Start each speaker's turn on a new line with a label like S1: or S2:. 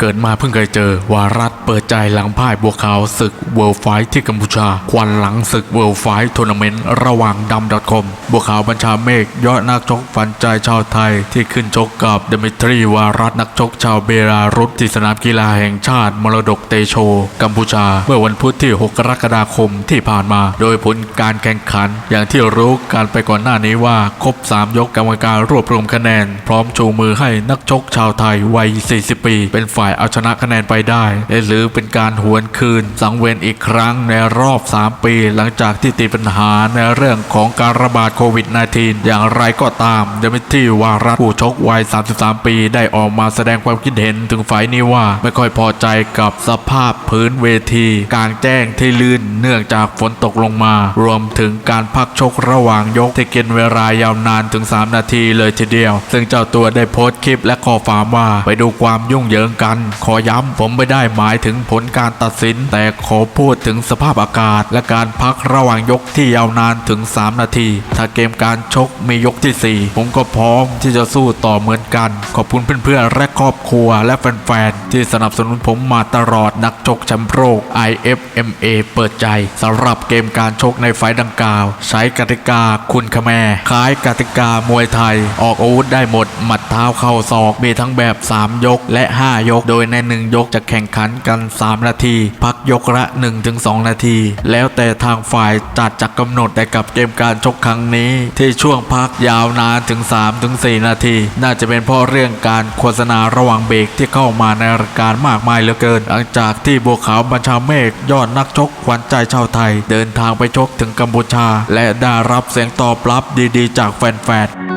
S1: เกิดมาเพิ่งเคยเจอ วารัตเปิดใจหลังพ่ายบัวขาวศึกเวิลด์ไฟที่กัมพูชา ควันหลังศึกเวิลด์ไฟทัวร์นาเมนต์ระหว่างดำ .com บัวขาวบัญชาเมฆยอดนักชกฝันใจชาวไทยที่ขึ้นชกกับเดมิทรีวารัตนักชกชาวเบลารุสที่สนามกีฬาแห่งชาติมรดกเตโช กัมพูชา เมื่อวันพุธที่ 6 กรกฎาคมที่ผ่านมา โดยผลการแข่งขัน อย่างที่รู้การไปก่อนหน้านี้ว่าครบ 3 ยกกรรมการรวบรวมคะแนน พร้อมชูมือให้นักชกชาวไทยวัย 40 ปี เป็นฝ่ายเอาชนะคะแนนไปได้ หรือเป็นการหวนคืน สังเวียนอีกครั้งในรอบ 3 ปี หลังจากที่ติดปัญหาในเรื่องของการระบาดโควิด -19 อย่างไรก็ตามเดมิทรีวารัตผู้ชกวัย 33 ปี ได้ออกมาแสดงความคิดเห็นถึงฝ่ายนี้ว่าไม่ค่อยพอใจกับสภาพพื้นเวทีกลางแจ้งที่ลื่นเนื่องจากฝนตกลงมา รวมถึงการพักชกระหว่างยกที่กินเวลายาวนานถึง 3 นาทีเลยทีเดียว ซึ่งเจ้าตัวได้โพสต์คลิปและข้อความว่าไปดูความยุ่งเหยิงกันขอย้ำผมไม่ได้หมายถึงผลการตัดสิน แต่ขอพูดถึงสภาพอากาศ และการพักระหว่างยกที่ยาวนานถึง 3 นาที ถ้าเกมการชกมียกทีสี่ 4 ผมก็พร้อมที่จะสู้ต่อเหมือนกัน ขอบคุณเพื่อนๆและครอบครัวและแฟนๆที่สนับสนุนผมมาตลอดนักชกแชมป์โลก IFMA เปิดใจสำหรับเกมการชกในไฟดังกล่าว ใช้กติกาคุณขแมคล้ายกติกามวยไทย ออกอาวุธได้หมดหมัดเท้าเข่าศอกมีทั้งแบบ 3 ยกและ 5 ยกโดยใน1ยกจะแข่งขันกัน 3 นาที พักยกละ 1-2 นาที แล้วแต่ทางฝ่ายจัดจะกำหนดแต่กับเกมการชกครั้งนี้ที่ช่วงพักยาวนานถึง 3-4 นาที น่าจะเป็นเพราะเรื่องการโฆษณาระหว่างเบรกที่เข้ามาในรายการมากมายเหลือเกิน หลังจากที่บัวขาวบัญชาเมฆยอดนักชกขวัญใจชาวไทย เดินทางไปชกถึงกัมพูชา และได้รับเสียงตอบรับดีๆ จากแฟนๆ